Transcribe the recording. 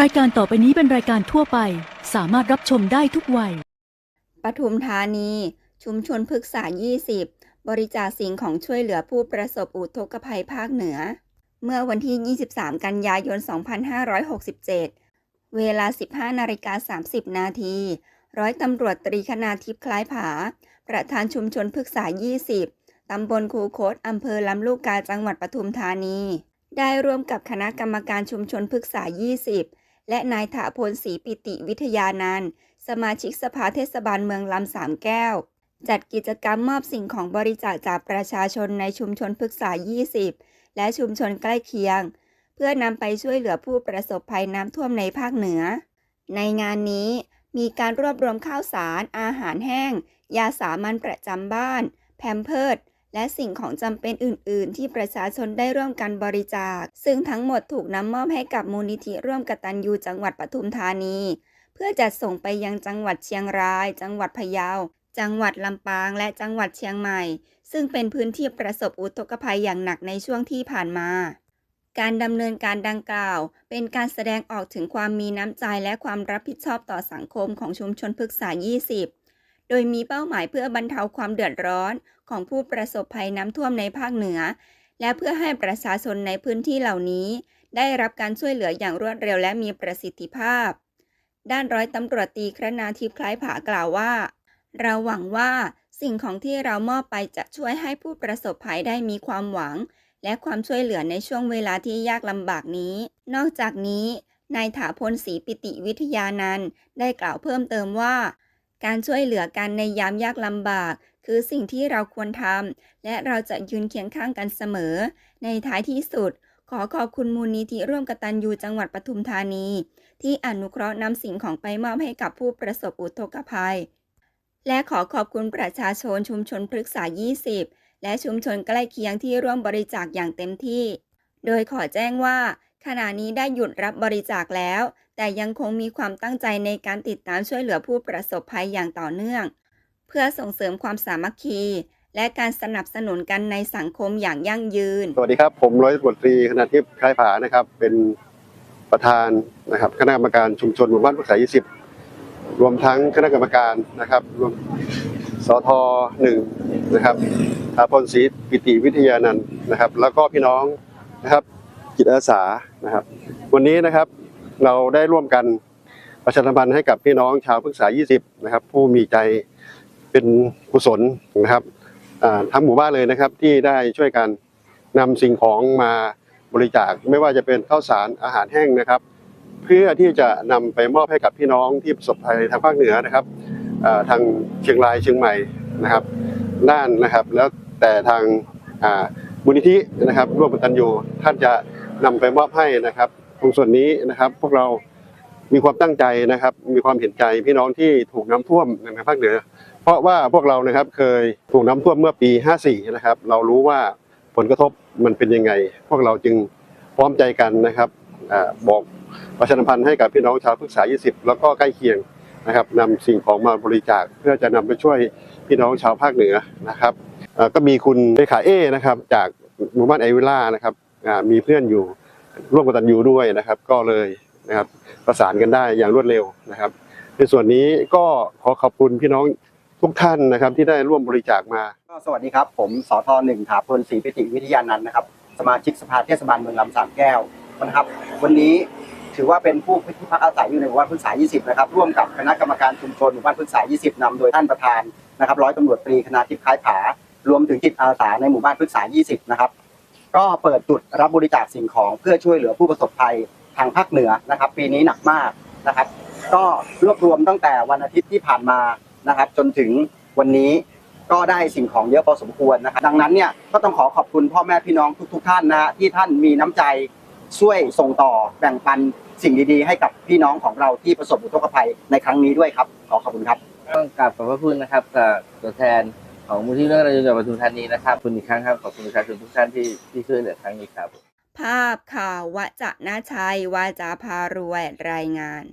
รายการต่อไปนี้เป็นรายการทั่วไป สามารถรับชมได้ทุกวัย ปทุมธานี ชุมชนพฤกษา 20 บริจาคสิ่งของช่วยเหลือผู้ประสบอุทกภัยภาคเหนือ เมื่อวันที่ 23 กันยายน 2567 เวลา 15นาฬิกา30 นาที ร้อยตำรวจตรีคณาทิพย์คล้ายผา ประธานชุมชนพฤกษา 20 ตำบลคูโคตอำเภอลำลูกกาจังหวัดปทุมธานี ได้ร่วมกับคณะกรรมการชุมชนพฤกษา 20 และนายถาพลศรีปิติวิทยานันท์สมาชิกสภาเทศบาลเมืองลำสามแก้ว จัดกิจกรรมมอบสิ่งของบริจาคจากประชาชนในชุมชนพฤกษา 20 และชุมชนใกล้เคียง เพื่อนำไปช่วยเหลือผู้ประสบภัยน้ำท่วมในภาคเหนือ ในงานนี้มีการรวบรวมข้าวสาร อาหารแห้ง ยาสามัญประจำบ้าน แพมเพิร์ด และสิ่งของจำเป็นอื่น ๆ ที่ประชาชนได้ร่วมกันบริจาค ซึ่งทั้งหมดถูกนำมอบให้กับมูลนิธิร่วมกตัญญูจังหวัดปทุมธานี เพื่อจัดส่งไปยังจังหวัดเชียงราย จังหวัดพะเยา จังหวัดลำปาง และจังหวัดเชียงใหม่ ซึ่งเป็นพื้นที่ประสบอุทกภัยอย่างหนักในช่วงที่ผ่านมา การดำเนินการดังกล่าว เป็นการแสดงออกถึงความมีน้ำใจและความรับผิดชอบต่อสังคมของชุมชนพฤกษา 20 โดยมีเป้าหมายเพื่อบรรเทาความเดือดร้อนของผู้ประสบภัยน้ำท่วมในภาคเหนือ และเพื่อให้ประชาชนในพื้นที่เหล่านี้ ได้รับการช่วยเหลืออย่างรวดเร็วและมีประสิทธิภาพ ด้านร้อยตำรวจตีครนาทิพย์คล้ายผากล่าวว่า เราหวังว่าสิ่งของที่เรามอบไปจะช่วยให้ผู้ประสบภัยได้มีความหวัง และความช่วยเหลือในช่วงเวลาที่ยากลำบากนี้ นอกจากนี้นายถาพลศรีปิติวิทยานันได้กล่าวเพิ่มเติมว่า การช่วยเหลือกันในยามยากลำบาก คือสิ่งที่เราควรทำและเราจะยืนเคียงข้างกันเสมอ ในท้ายที่สุด ขอขอบคุณมูลนิธิร่วมกตัญญูจังหวัดปทุมธานี ที่อนุเคราะห์นำสิ่งของไปมอบให้กับผู้ประสบอุทกภัย และขอขอบคุณประชาชนชุมชนพฤกษา 20 และชุมชนใกล้เคียงที่ร่วมบริจาคอย่างเต็มที่ โดยขอแจ้งว่าขณะนี้ได้หยุดรับบริจาคแล้วแต่ยังคงมีความตั้งใจในการติดตามช่วยเหลือผู้ประสบภัยอย่างต่อเนื่อง เพื่อส่งเสริมความสามัคคี และการสนับสนุนกันในสังคมอย่างยั่งยืน สวัสดีครับ ผมร้อยตำรวจตรีคณาทิพย์คล้ายผานะครับ เป็นประธานนะครับคณะกรรมการชุมชนหมู่บ้านพฤกษา20 รวมทั้งคณะกรรมการนะครับรวมสทหนึ่งนะครับอาพลศรีปิติวิทยานันท์นะครับ แล้วก็พี่น้องนะครับจิตอาสานะครับ วันนี้นะครับ เราได้ร่วมกันประชาสัมพันธ์ให้กับพี่น้องชาวพฤกษา 20 นะครับ ผู้มีใจเป็นกุศลนะครับทั้งหมู่บ้านเลยนะครับที่ได้ช่วยกันนำสิ่งของมาบริจาคไม่ว่าจะเป็นข้าวสารอาหารแห้งนะครับ เพื่อที่จะนำไปมอบให้กับพี่น้องที่ประสบภัยทางภาคเหนือนะครับทางเชียงรายเชียงใหม่นะครับน่านนะครับ แล้วแต่ทางมูลนิธินะครับร่วมกตัญญูท่านจะนำไปมอบให้นะครับ ตรงส่วนนี้นะครับ พวกเรามีความตั้งใจนะครับ มีความเห็นใจพี่น้องที่ถูกน้ำท่วมในภาคเหนือ เพราะว่าพวกเรานะครับเคยถูกน้ำท่วมเมื่อปี 54 นะครับ เรารู้ว่าผลกระทบมันเป็นยังไง พวกเราจึงพร้อมใจกันนะครับอบอกประชาสัมพันธ์ให้กับพี่น้องชาวพฤกษา 20 แล้วก็ใกล้เคียงนะครับนำสิ่งของมาบริจาคเพื่อจะนำไปช่วยพี่น้องชาวภาคเหนือนะครับก็มีคุณเลขาเอนะครับจากหมู่บ้านไอวิลล่านะครับมีเพื่อนอยู่ ร่วมกตันยูด้วยนะครับ ก็เลยนะครับประสานกันได้อย่างรวดเร็วนะครับ ในส่วนนี้ก็ขอขอบคุณพี่น้องทุกท่านนะครับที่ได้ร่วมบริจาคมาสวัสดีครับ ผมสอทหนึ่งถาพลศรีปิติวิทยานันท์นะครับ สมาชิกสภาเทศบาลเมืองลำสามแก้วนะครับ วันนี้ถือว่าเป็นผู้ที่พักอาศัยอยู่ในหมู่บ้านพฤกษา 20 นะครับ ร่วมกับคณะกรรมการชุมชนหมู่บ้านพฤกษา 20 นำโดยท่านประธานนะครับ ร้อยตำรวจตรีคณาทิพย์คล้ายผารวมถึงจิตอาสาในหมู่บ้านพฤกษา 20 นะครับ ก็เปิดจุดรับบริจาคสิ่งของเพื่อช่วยเหลือผู้ประสบภัยทางภาคเหนือนะครับ ปีนี้หนักมากนะครับ ก็รวบรวมตั้งแต่วันอาทิตย์ที่ผ่านมานะครับ จนถึงวันนี้ก็ได้สิ่งของเยอะพอสมควรนะครับ ดังนั้นเนี่ยก็ต้องขอขอบคุณพ่อแม่พี่น้องทุก ๆท่านนะฮะที่ท่านมีน้ำใจช่วยส่งต่อแบ่งปันสิ่งดีๆ ให้กับพี่น้องของเราที่ประสบอุทกภัยในครั้งนี้ด้วยครับ ขอขอบคุณครับต้องกราบขอบพระคุณนะครับกับตัวแทน ของมูลที่เรื่องรายจังหวัดปทุมธานีนะครับขอบคุณอีกครั้งครับขอบคุณประชาชนทุกท่านที่ที่ช่วยเหลือครั้งนี้ครับ ภาพข่าววจะนาชัยวาจาพารวยรายงาน